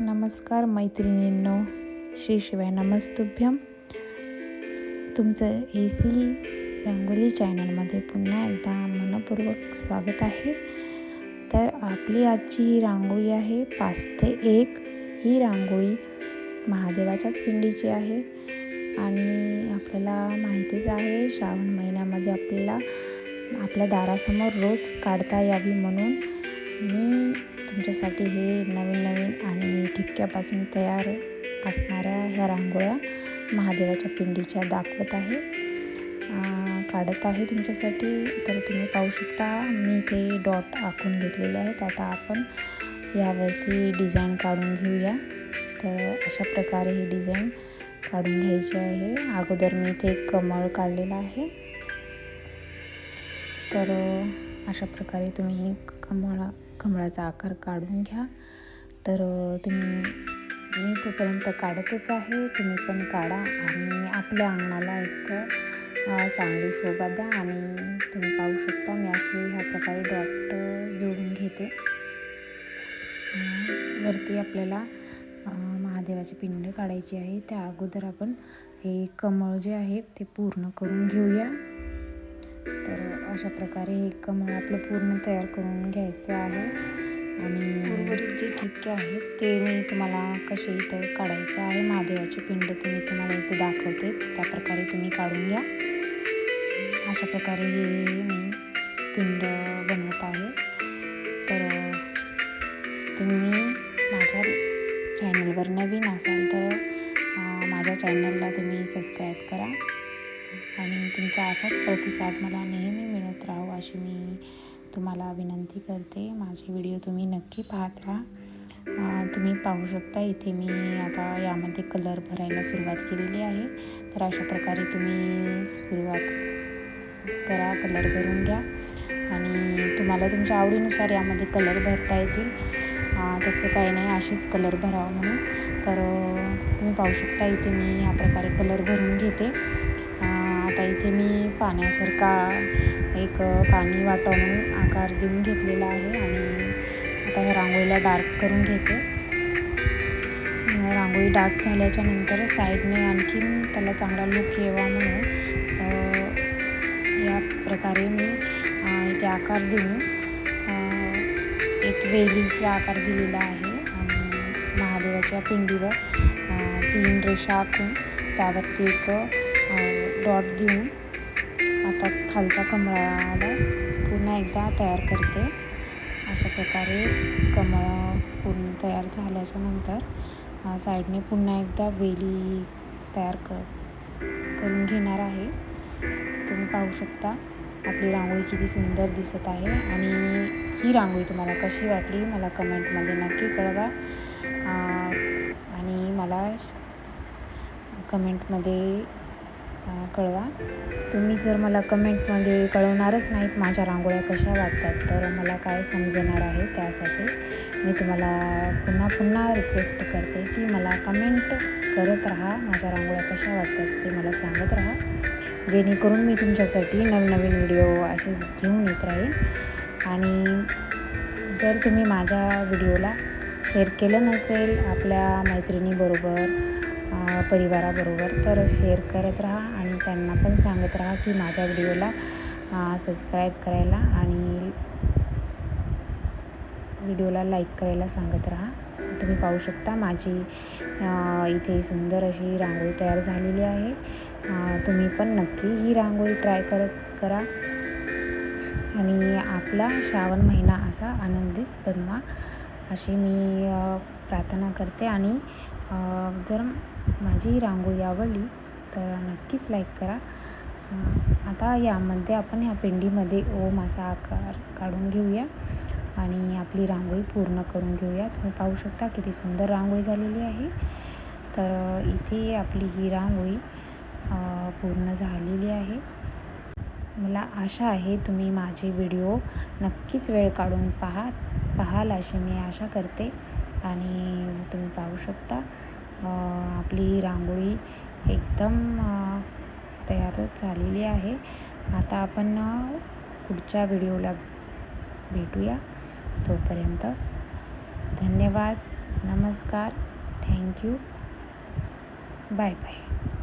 नमस्कार मैत्रिणींनो श्री शिवाय नमस्तुभ्यम. तुमचं ए सी रंगोली चॅनलमध्ये पुन्हा एकदा मनपूर्वक स्वागत आहे. तर आपली आजची ही रांगोळी आहे पाच ते एक. ही रांगोळी महादेवाच्याच पिंडीची आहे आणि आपल्याला माहितीच आहे श्रावण महिन्यामध्ये आपल्याला आपल्या दारासमोर रोज काढता यावी म्हणून. मी तुमच्यासाठी हे नवीन नवीन आणि ठिपक्यापासून तयार असणाऱ्या ह्या रांगोळ्या महादेवाच्या पिंडीच्या दाखवत आहे. काढत आहे तुमच्यासाठी. तर तुम्ही पाहू शकता मी ते डॉट आखून घेतलेले आहेत. आता आपण यावरती डिझाईन काढून घेऊया. तर अशा प्रकारे ही डिझाईन काढून घ्यायची आहे. अगोदर मी इथे एक कमळ काढलेला आहे. तर अशा प्रकारे तुम्ही कमळा कमळाचा आकार काढून घ्या. तर तुम्ही मी तोपर्यंत काढतच आहे. तुम्ही पण काढा आणि आपल्या अंगणाला एक चांगली शोभा द्या आणि तुम्ही पाहू शकता मी अशी ह्या प्रकारे डॉट जोडून घेते. वरती आपल्याला महादेवाची पिंड काढायची आहे. त्या अगोदर आपण हे कमळ जे आहे ते पूर्ण करून घेऊया. अशा प्रकारे हे कमळ आपलं पूर्ण तयार करून घ्यायचं आहे. आणि उर्वरित जे ठिपके आहेत ते मी तुम्हाला कसे इथं काढायचं आहे महादेवाचे पिंड ते मी तुम्हाला इथे दाखवते. त्या प्रकारे तुम्ही काढून घ्या. अशा प्रकारे हे मी पिंड बनवत आहे. तर तुम्ही माझ्या चॅनलवर नवीन असाल तर माझ्या चॅनलला तुम्ही सबस्क्राईब करा. आणि तुमचा असाच प्रतिसाद मला नेहमी अशी मी तुम्हाला विनंती करते. माझे व्हिडिओ तुम्ही नक्की पाहत राहा. तुम्ही पाहू शकता इथे मी आता यामध्ये कलर भरायला सुरुवात केलेली आहे. तर अशा प्रकारे तुम्ही सुरुवात करा कलर भरून घ्या. आणि तुम्हाला तुमच्या आवडीनुसार यामध्ये कलर भरता येतील. तसं काही नाही असेच कलर भरावं म्हणून. तर तुम्ही पाहू शकता इथे मी ह्या प्रकारे कलर भरून घेते. आता इथे मी पाण्यासारखा एक पाणी वाटा म्हणून आकार देऊन घेतलेला आहे आणि आता ह्या रांगोळीला डार्क करून घेते. रांगोळी डार्क झाल्याच्यानंतर साईडने आणखीन त्याला चांगला लुक यावा म्हणून तर या प्रकारे मी इथे आकार देऊन एक वेलीचा आकार दिलेला आहे आणि महादेवाच्या पिंडीवर तीन रेषा आखून त्यावरती एक डॉट देऊन खालच्या कमळाला पुन्हा एकदा तयार करते. अशा प्रकारे कमळ पूर्ण तयार झाल्याच्यानंतर साईडने पुन्हा एकदा वेली तयार कर करून घेणार आहे. तुम्ही पाहू शकता आपली रांगोळी किती सुंदर दिसत आहे आणि ही रांगोळी तुम्हाला कशी वाटली मला कमेंटमध्ये नक्की कळवा. आणि मला कमेंटमध्ये कळवा. तुम्ही जर मला कमेंटमध्ये कळवणारच नाहीत माझ्या रांगोळ्या कशा वाटतात तर मला काय समजणार आहे त्यासाठी मी तुम्हाला पुन्हा पुन्हा रिक्वेस्ट करते की मला कमेंट करत राहा माझ्या रांगोळ्या कशा वाटतात ते मला सांगत राहा. जेणेकरून मी तुमच्यासाठी नवनवीन व्हिडिओ असेच घेऊन येत राहील आणि जर तुम्ही माझ्या व्हिडिओला शेअर केलं नसेल आपल्या मैत्रिणीबरोबर परिवाराबरोबर तर शेअर करत राहा आणि त्यांना पण सांगत राहा की माझ्या व्हिडिओला सबस्क्राईब करायला आणि व्हिडिओला लाईक करायला सांगत राहा. तुम्ही पाहू शकता माझी इथे सुंदर अशी रांगोळी तयार झालेली आहे. तुम्ही पण नक्की ही रांगोळी ट्राय करत करा. आणि आपला श्रावण महिना असा आनंदित बनवा अशी मी प्रार्थना करते. आणि जर माझी रांगोळी आवडली तर नक्कीच लाईक करा. आता यामध्ये आपण ह्या पिंडीमध्ये ओम असा आकार काढून घेऊया आणि आपली रांगोळी पूर्ण करून घेऊया. तुम्ही पाहू शकता किती सुंदर रांगोळी झालेली आहे. तर इथे आपली ही रांगोळी पूर्ण झालेली आहे. मला आशा आहे तुम्ही माझे व्हिडिओ नक्कीच वेळ काढून पहा पाहाल अशी मी आशा करते आणि तुम्ही पाहू शकता. आपली ही रांगोळी एकदम तयारच झालेली आहे. आता आपण पुढच्या व्हिडिओला भेटूया. तोपर्यंत धन्यवाद नमस्कार थँक्यू बाय बाय.